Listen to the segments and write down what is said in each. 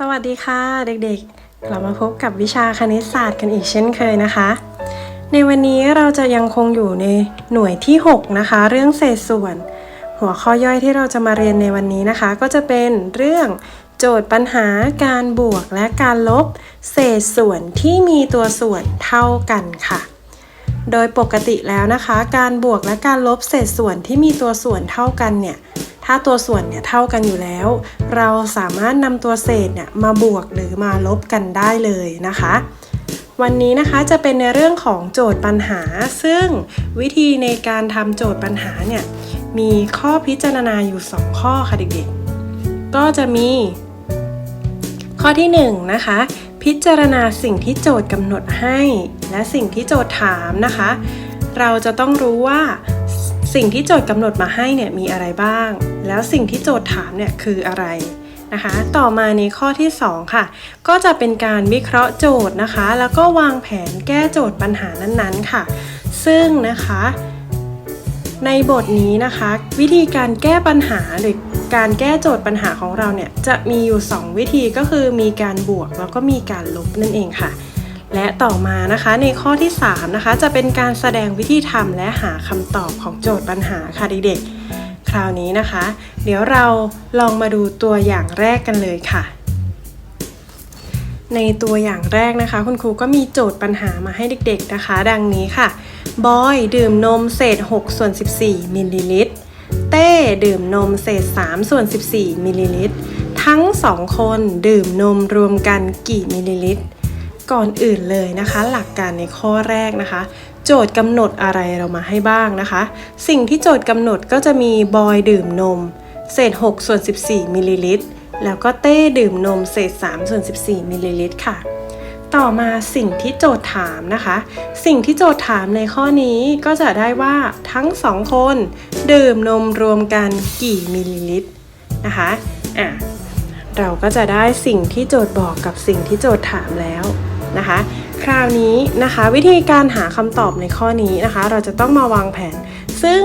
สวัสดีค่ะเด็กๆ กลับมาพบกับวิชาคณิตศาสตร์กันอีกเช่นเคยนะคะ ในวันนี้เราจะยังคงอยู่ในหน่วยที่ 6 นะคะ เรื่องเศษส่วน หัวข้อย่อยที่เราจะมาเรียนในวันนี้นะคะ ก็จะเป็นเรื่องโจทย์ปัญหาการบวกและการลบ เศษส่วนที่มีตัวส่วนเท่ากันค่ะ โดยปกติแล้วนะคะ การบวกและการลบเศษส่วนที่มีตัวส่วนเท่ากันเนี่ย ถ้าตัวส่วนเนี่ยเท่ากันอยู่แล้ว เราสามารถนำตัวเศษเนี่ยมาบวกหรือมาลบกันได้เลยนะคะวันนี้นะคะจะเป็นในเรื่องของโจทย์ปัญหา ซึ่งวิธีในการทำโจทย์ปัญหาเนี่ยมีข้อพิจารณาอยู่ 2 ข้อค่ะเด็กๆ ก็จะมี ข้อที่1นงนะคะ พิจารณาสิ่งที่โจทย์กำหนดให้ และสิ่งที่โจทย์ถามนะคะ เราจะต้องรู้ว่า สิ่งที่โจทย์กำหนดมาให้เนี่ยมีอะไรบ้าง แล้วสิ่งที่โจทย์ถามเนี่ยคืออะไรนะคะ ต่อมาในข้อที่ 2 ค่ะ ก็จะเป็นการวิเคราะห์โจทย์นะคะ แล้วก็วางแผนแก้โจทย์ปัญหานั้นๆค่ะ ซึ่งนะคะในบทนี้นะคะ วิธีการแก้ปัญหาหรือการแก้โจทย์ปัญหาของเราเนี่ยจะมีอยู่ 2 วิธีก็คือมีการบวกแล้วก็มีการลบนั่นเองค่ะ และต่อมานะคะในข้อที่3นะคะจะเป็นการแสดงวิธีทำและหาคำตอบของโจทย์ปัญหาค่ะเด็กๆ คราวนี้นะคะ เดี๋ยวเราลองมาดูตัวอย่างแรกกันเลยค่ะ ในตัวอย่างแรกนะคะ คุณครูก็มีโจทย์ปัญหามาให้เด็ก ๆนะคะ ดังนี้ค่ะบอยดื่มนมเศษ6ส่วน14มิลลิลิตรเต้ดื่มนมเศษ3ส่วน14มิลลิลิตรทั้ง 2 คนดื่มนมรวมกันกี่มิลลิลิตร ก่อนอื่นเลยนะคะ หลักการในข้อแรกนะคะ โจทย์กำหนดอะไรเรามาให้บ้างนะคะ สิ่งที่โจทย์กำหนดก็จะมีบอยดื่มนม เศษ6ส่วน14มิลลิลิตรแล้วก็เต้ดื่มนมเศษ3ส่วน14มิลลิลิตรค่ะ ต่อมาสิ่งที่โจทย์ถามนะคะ สิ่งที่โจทย์ถามในข้อนี้ก็จะได้ว่าทั้งสองคน ดื่มนมรวมกันกี่มิลลิลิตรนะคะอะเราก็จะได้สิ่งที่โจทย์บอกกับสิ่งที่โจทย์ถามแล้ว นะคะ คราวนี้นะคะวิธีการหาคำตอบในข้อนี้นะคะ เราจะต้องมาวางแผน ซึ่ง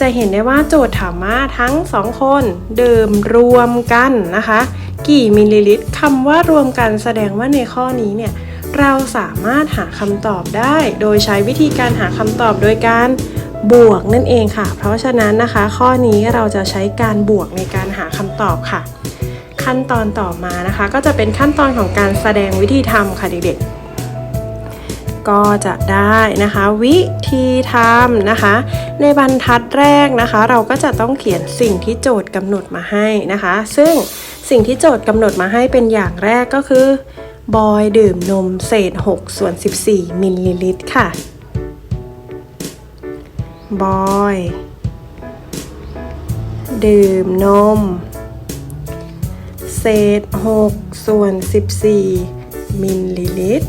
จะเห็นได้ว่าโจทย์ถามว่าทั้งสองคนดื่มรวมกันนะคะ กี่มิลลิลิตรคำว่ารวมกันแสดงว่าในข้อนี้เนี่ยเราสามารถหาคำตอบได้ โดยใช้วิธีการหาคำตอบโดยการบวกนั่นเองค่ะ เพราะฉะนั้นนะคะ ข้อนี้เราจะใช้การบวกในการหาคำตอบค่ะ ขั้นตอนต่อมานะคะ ก็จะเป็นขั้นตอนของการแสดงวิธีทำค่ะเด็กๆ ก็จะได้นะคะ วิธีทำนะคะ ในบรรทัดแรกนะคะ เราก็จะต้องเขียนสิ่งที่โจทย์กำหนดมาให้นะคะ ซึ่งสิ่งที่โจทย์กำหนดมาให้เป็นอย่างแรกก็คือบอยดื่มนมเศษ6ส่วน14 มิลลิลิตรค่ะบอย ดื่มนม เศษ 6 ส่วน 14 มิลลิลิตร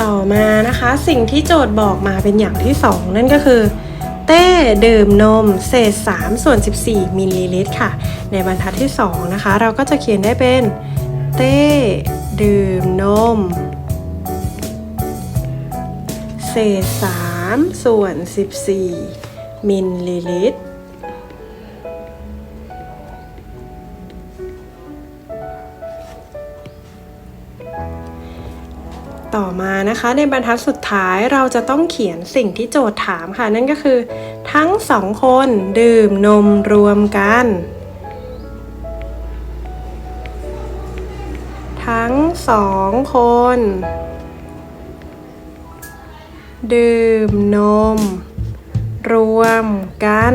ต่อมานะคะสิ่งที่โจทย์บอกมาเป็นอย่างที่ 2 นั่นก็คือ เต้ดื่มนมเศษ 3 ส่วน 14 มิลลิลิตรค่ะ ในบรรทัดที่ 2 นะคะ เราก็จะเขียนได้เป็น เต้ดื่มนม เศษ3ส่วน14มิลลิลิตร ต่อมานะคะในบรรทัดสุดท้ายเราจะต้องเขียนสิ่งที่โจทย์ถามค่ะ นั่นก็คือ ทั้งสองคนดื่มนมรวมกัน ทั้งสองคน ดื่มนม รวมกัน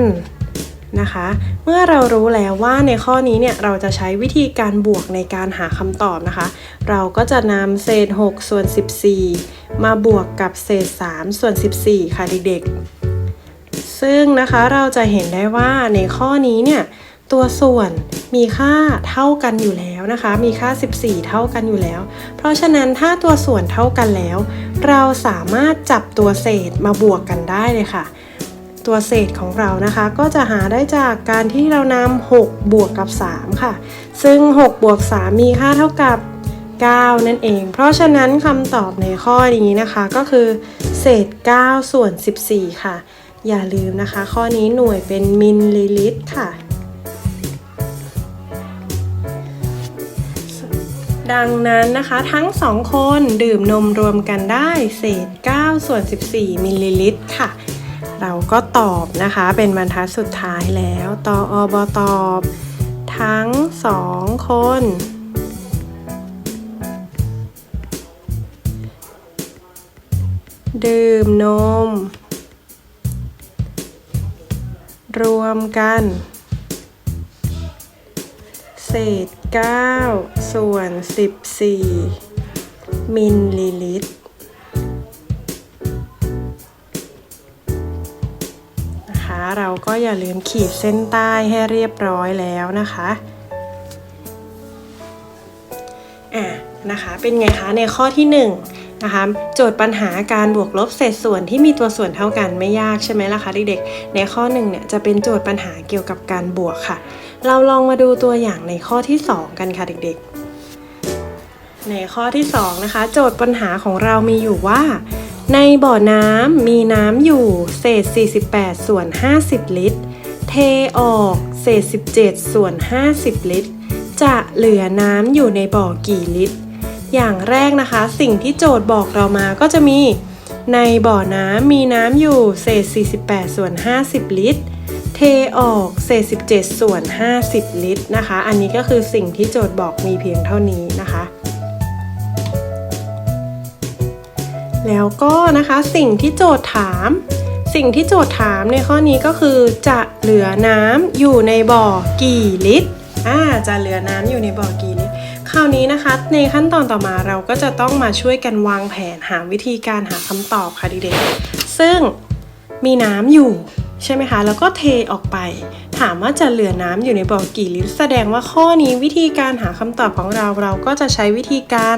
นะคะ เมื่อเรารู้แล้วว่าในข้อนี้เนี่ยเราจะใช้วิธีการบวกในการหาคำตอบนะคะ เราก็จะนำเศษ 6 ส่วน 14 มาบวกกับเศษ 3 ส่วน 14 ค่ะเด็กๆ ซึ่งนะคะเราจะเห็นได้ว่าในข้อนี้เนี่ย ตัวส่วนมีค่าเท่ากันอยู่แล้วนะคะ มีค่า 14 เท่ากันอยู่แล้ว เพราะฉะนั้นถ้าตัวส่วนเท่ากันแล้ว เราสามารถจับตัวเศษมาบวกกันได้เลยค่ะ ตัวเศษของเรานะคะก็จะหาได้จากการที่เรานำ6บวกกับ 3 ค่ะ ซึ่ง6บวก3มีค่าเท่ากับ 9 นั่นเอง เพราะฉะนั้นคำตอบในข้อนี้นะคะก็คือเศษ 9 ส่วน 14 ค่ะ อย่าลืมนะคะ ข้อนี้หน่วยเป็นมิลลิลิตรค่ะ ดังนั้นนะคะทั้งสองคนดื่มนมรวมกันได้เศษ 9 ส่วน 14 มิลลิลิตรค่ะ เราก็ตอบนะคะเป็นบรรทัดสุดท้ายแล้วตออบตอบทั้งสองคน ดื่มนม รวมกัน ศษ 9 ส่วน 14 มิลลิลิตรนะคะเราก็อย่าลืมขีดเส้นใต้ให้เรียบร้อยแล้วนะคะอะนะคะ เป็นไงคะในข้อที่ 1 นะคะ โจทย์ปัญหาการบวกลบเศษส่วนที่มีตัวส่วนเท่ากันไม่ยากใช่ไหมล่ะคะเด็กๆ ในข้อ1เนี่ยจะเป็นโจทย์ปัญหาเกี่ยวกับการบวกค่ะ เราลองมาดูตัวอย่างในข้อที่ 2 กันค่ะเด็กๆในข้อที่2นะคะโจทย์ปัญหาของเรามีอยู่ว่า ในบ่อน้ำมีน้ำอยู่เศษ 48 ส่วน 50 ลิตร เทออกเศษ 17 ส่วน 50 ลิตร จะเหลือน้ำอยู่ในบ่อกี่ลิตร อย่างแรกนะคะ สิ่งที่โจทย์บอกเรามาก็จะมีในบ่อน้ำมีน้ำอยู่เศษ 48 ส่วน 50 ลิตร เทออกเศษ 17 ส่วน 50 ลิตรนะคะ อันนี้ก็คือสิ่งที่โจทย์บอกมีเพียงเท่านี้นะคะ แล้วก็นะคะสิ่งที่โจทย์ถาม สิ่งที่โจทย์ถามในข้อนี้ก็คือจะเหลือน้ำอยู่ในบ่อกี่ลิตรอ่าจะเหลือน้ำอยู่ในบ่อกี่ลิตร ราวนี้นะคะ ในขั้นตอนต่อมาเราก็จะต้องมาช่วยกันวางแผนหาวิธีการหาคำตอบค่ะเด็กๆซึ่งมีน้ำอยู่ใช่ไหมคะ แล้วก็เทออกไป ถามว่าจะเหลือน้ำอยู่ในบ่อกี่ลิตร แสดงว่าข้อนี้วิธีการหาคำตอบของเราเราก็จะใช้วิธีการ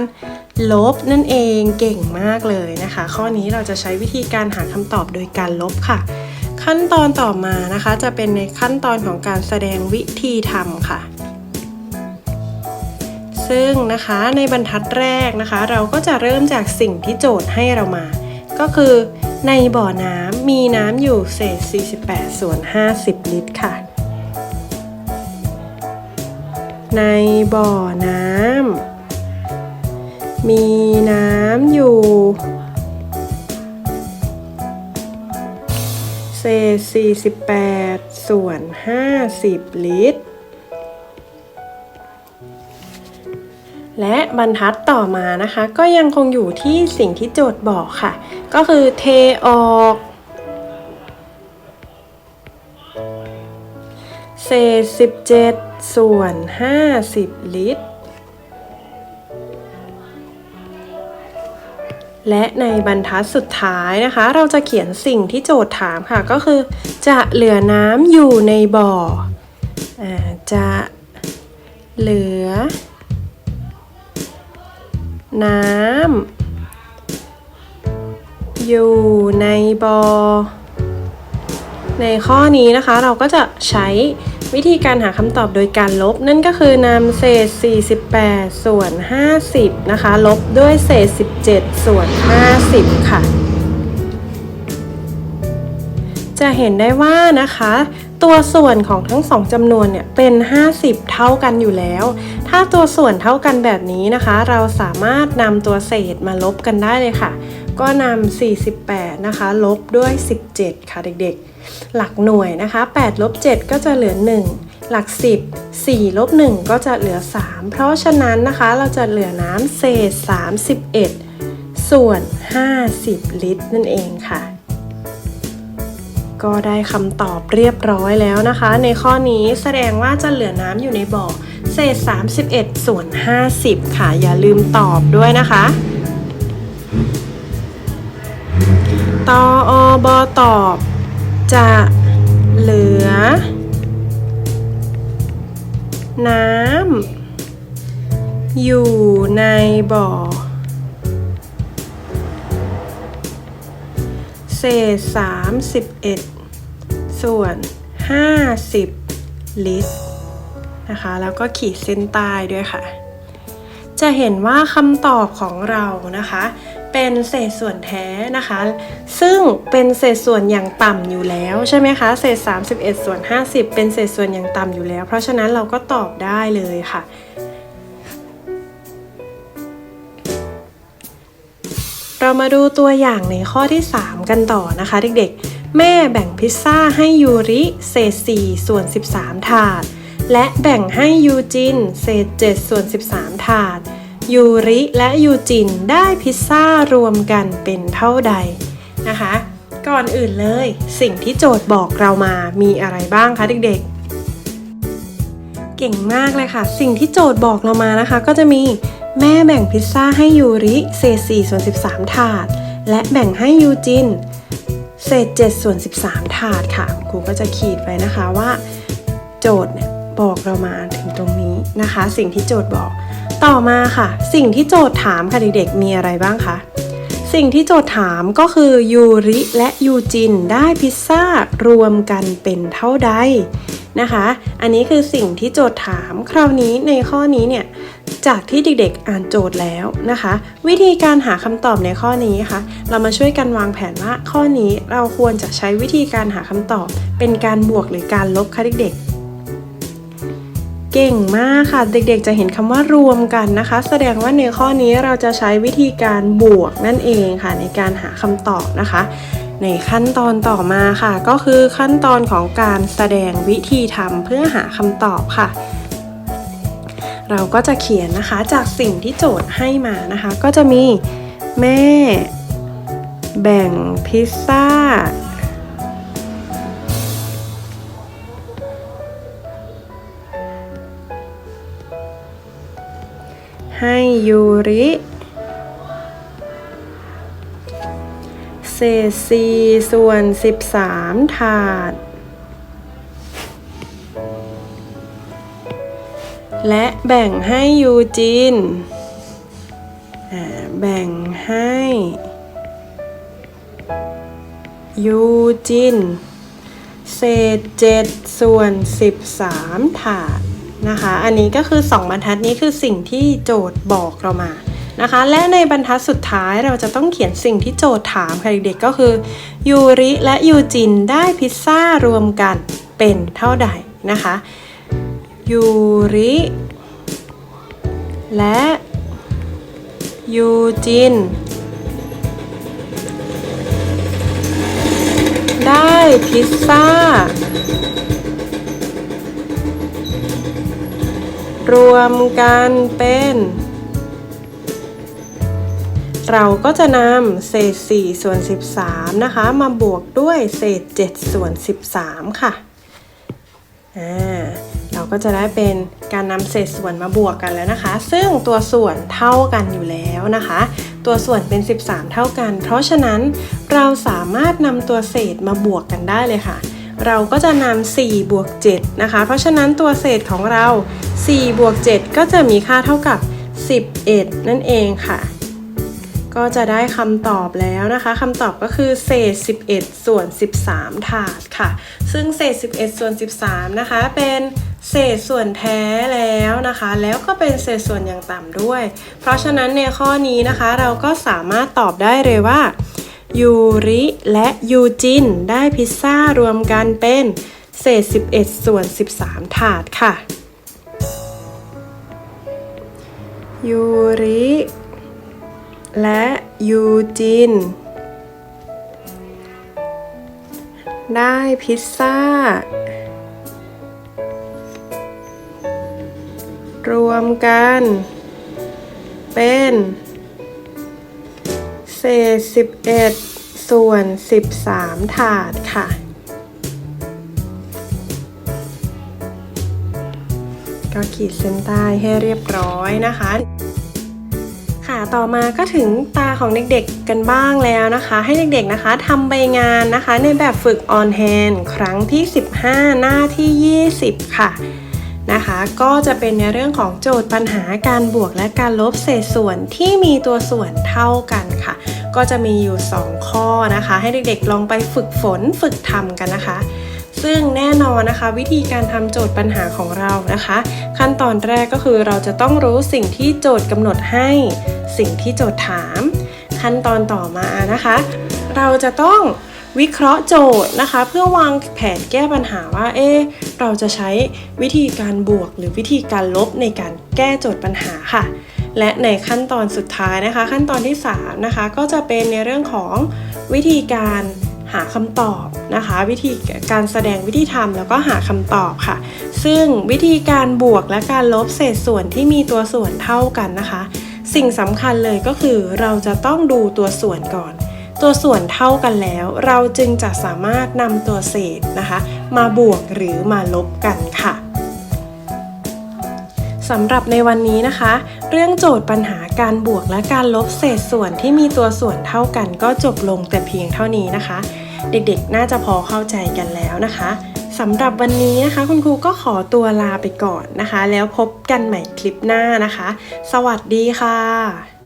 ลบนั่นเองเก่งมากเลยนะคะ ข้อนี้เราจะใช้วิธีการหาคำตอบโดยการลบค่ะ ขั้นตอนต่อมานะคะ จะเป็นในขั้นตอนของการแสดงวิธีทำค่ะ ซึ่งนะคะในบรรทัดแรกนะคะ เราก็จะเริ่มจากสิ่งที่โจทย์ให้เรามา ก็คือในบ่อน้ำมีน้ำอยู่เศษ 48 ส่วน 50 ลิตรค่ะ ในบ่อน้ำมีน้ำอยู่ เศษ 48 ส่วน 50 ลิตร และบรรทัดต่อมานะคะ ก็ยังคงอยู่ที่สิ่งที่โจทย์บอกค่ะ ก็คือเทออก เศษ 17 ส่วน 50 ลิตร และในบรรทัดสุดท้ายนะคะ เราจะเขียนสิ่งที่โจทย์ถามค่ะ ก็คือ จะเหลือน้ำอยู่ในบ่ออจะเหลือ น้ำอยู่ในบ่อในข้อนี้นะคะเราก็จะใช้วิธีการหาคำตอบโดยการลบ นั่นก็คือนำเศษ 48 ส่วน 50 นะคะ ลบด้วยเศษ 17 ส่วน 50 ค่ะ จะเห็นได้ว่านะคะ ตัวส่วนของทั้งสองจำนวนเนี่ยเป็น 50 เท่ากันอยู่แล้ว ถ้าตัวส่วนเท่ากันแบบนี้นะคะ เราสามารถนำตัวเศษมาลบกันได้เลยค่ะ ก็นำ48 นะคะ ลบด้วย 17 ค่ะเด็กๆ หลักหน่วยนะคะ8ลบ7ก็จะเหลือ 1หลัก 10 4ลบ1ก็จะเหลือ 3 เพราะฉะนั้นนะคะเราจะเหลือน้ำเศษ 31 ส่วน 50 ลิตรนั่นเองค่ะ ก็ได้คำตอบเรียบร้อยแล้วนะคะ ในข้อนี้แสดงว่าจะเหลือน้ำอยู่ในบ่อเศษ 31 ส่วน 50 ค่ะ อย่าลืมตอบด้วยนะคะตออบตอบ จะเหลือ น้ำอยู่ในบ่อ เศษ31ส่วน50ลิตรนะคะ แล้วก็ขีดเส้นใต้ด้วยค่ะ จะเห็นว่าคำตอบของเรานะคะ เป็นเศษส่วนแท้นะคะ ซึ่งเป็นเศษส่วนอย่างต่ำอยู่แล้วใช่ไหมคะ เศษ 31 ส่วน 50 เป็นเศษส่วนอย่างต่ำอยู่แล้ว เพราะฉะนั้นเราก็ตอบได้เลยค่ะ เรามาดูตัวอย่างในข้อที่ 3 กันต่อนะคะเด็กๆ แม่แบ่งพิซซ่าให้ยูริเศษ4ส่วน 13 ถาด และแบ่งให้ยูจินเศษ7ส่วน 13 ถาด ยูริและยูจินได้พิซซ่ารวมกันเป็นเท่าใดนะคะ ก่อนอื่นเลยสิ่งที่โจทย์บอกเรามามีอะไรบ้างคะเด็กๆ เก่งมากเลยค่ะ สิ่งที่โจทย์บอกเรามานะคะ ก็จะมี แม่แบ่งพิซซ่าให้ยูริเศษ4ส่วน13 ถาด และแบ่งให้ยูจิน เศษ7ส่วน13 ถาดค่ะครูก็จะขีดไว้นะคะว่า โจทย์เนี่ยบอกเรามาถึงตรงนี้นะคะ สิ่งที่โจทย์บอก ต่อมาค่ะ สิ่งที่โจทย์ถามค่ะเด็กๆมีอะไรบ้างคะสิ่งที่โจทย์ถามก็คือยูริและยูจินได้พิซซ่ารวมกันเป็นเท่าใดนะคะ อันนี้คือสิ่งที่โจทย์ถามคราวนี้ในข้อนี้เนี่ย จากที่เด็กๆอ่านโจทย์แล้วนะคะ วิธีการหาคำตอบในข้อนี้ค่ะ เรามาช่วยกันวางแผนว่าข้อนี้เราควรจะใช้วิธีการหาคำตอบ เป็นการบวกหรือการลบคะเด็กๆ เก่งมากค่ะ เด็กๆ จะเห็นคำว่ารวมกันนะคะ แสดงว่าในข้อนี้เราจะใช้วิธีการบวกนั่นเองค่ะ ในการหาคำตอบนะคะในขั้นตอนต่อมาค่ะ ก็คือขั้นตอนของการแสดงวิธีทำเพื่อหาคำตอบค่ะ เราก็จะเขียนนะคะจากสิ่งที่โจทย์ให้มานะคะ ก็จะมีแม่ แบ่งพิซซ่า ให้ยูริเศษสี่ส่วนสิบสามถาด และแบ่งให้ยูจินแบ่งให้ยูจินเศษ7ส่วน13ถาดนะคะ อันนี้ก็คือ2บรรทัดนี้คือสิ่งที่โจทย์บอกเรามานะคะ และในบรรทัดสุดท้ายเราจะต้องเขียนสิ่งที่โจทย์ถามค่ะเด็กๆก็คือยูริและยูจินได้พิซซ่ารวมกันเป็นเท่าใดนะคะ ยูริ และยูจิน ได้พิซซ่า รวมกันเป็น เราก็จะนำเศษ 4 ส่วน 13 นะคะ มาบวกด้วยเศษ 7 ส่วน 13 ค่ะ อ่าเรา ก็จะได้เป็นการนำเศษส่วนมาบวกกันแล้วนะคะ ซึ่งตัวส่วนเท่ากันอยู่แล้วนะคะ ตัวส่วนเป็น 13 เท่ากัน เพราะฉะนั้นเราสามารถนำตัวเศษมาบวกกันได้เลยค่ะ เราก็จะนำ4บวก7นะคะ เพราะฉะนั้นตัวเศษของเรา4บวก7ก็จะมีค่าเท่ากับ 11 นั่นเองค่ะก็จะได้คำตอบแล้วนะคะคำตอบก็คือเศษ 11 ส่วน 13 ถาดค่ะ ซึ่งเศษ 11 ส่วน 13 นะคะ เป็น เศษส่วนแท้แล้วนะคะ แล้วก็เป็นเศษส่วนอย่างต่ำด้วย เพราะฉะนั้นในข้อนี้นะคะเราก็สามารถตอบได้เลยว่ายูริและยูจินได้พิซซ่ารวมกันเป็นเศษ 11 ส่วน 13 ถาดค่ะยูริและยูจินได้พิซซ่า รวมกัน เป็นเศษ 11 ส่วน 13 ถาดค่ะ ก็ขีดเส้นใต้ให้เรียบร้อยนะคะ ค่ะต่อมาก็ถึงตาของเด็กๆกันบ้างแล้วนะคะ ให้เด็กๆนะคะทำใบงานนะคะในแบบฝึก on hand ครั้งที่ 15 หน้าที่ 20 ค่ะ นะคะ ก็จะเป็นในเรื่องของโจทย์ปัญหาการบวกและการลบเศษส่วนที่มีตัวส่วนเท่ากันค่ะ ก็จะมีอยู่ 2 ข้อนะคะ ให้เด็กๆลองไปฝึกฝนฝึกทำกันนะคะซึ่งแน่นอนนะคะวิธีการทำโจทย์ปัญหาของเรานะคะ ขั้นตอนแรกก็คือเราจะต้องรู้สิ่งที่โจทย์กำหนดให้ สิ่งที่โจทย์ถาม ขั้นตอนต่อมานะคะ เราจะต้อง วิเคราะห์โจทย์นะคะ เพื่อวางแผนแก้ปัญหาว่าเอ๊เราจะใช้วิธีการบวกหรือวิธีการลบในการแก้โจทย์ปัญหาค่ะ และในขั้นตอนสุดท้ายนะคะ ขั้นตอนที่3นะคะก็จะเป็นในเรื่องของวิธีการหาคำตอบนะคะ วิธีการแสดงวิธีทำแล้วก็หาคำตอบค่ะ ซึ่งวิธีการบวกและการลบเศษส่วนที่มีตัวส่วนเท่ากันนะคะ สิ่งสำคัญเลยก็คือเราจะต้องดูตัวส่วนก่อน ตัวส่วนเท่ากันแล้ว เราจึงจะสามารถนำตัวเศษนะคะ มาบวกหรือมาลบกันค่ะสำหรับในวันนี้นะคะ เรื่องโจทย์ปัญหาการบวกและการลบเศษส่วนที่มีตัวส่วนเท่ากัน ก็จบลงแต่เพียงเท่านี้นะคะ เด็กๆ น่าจะพอเข้าใจกันแล้วนะคะสำหรับวันนี้นะคะ คุณครูก็ขอตัวลาไปก่อนนะคะ แล้วพบกันใหม่คลิปหน้านะคะ สวัสดีค่ะ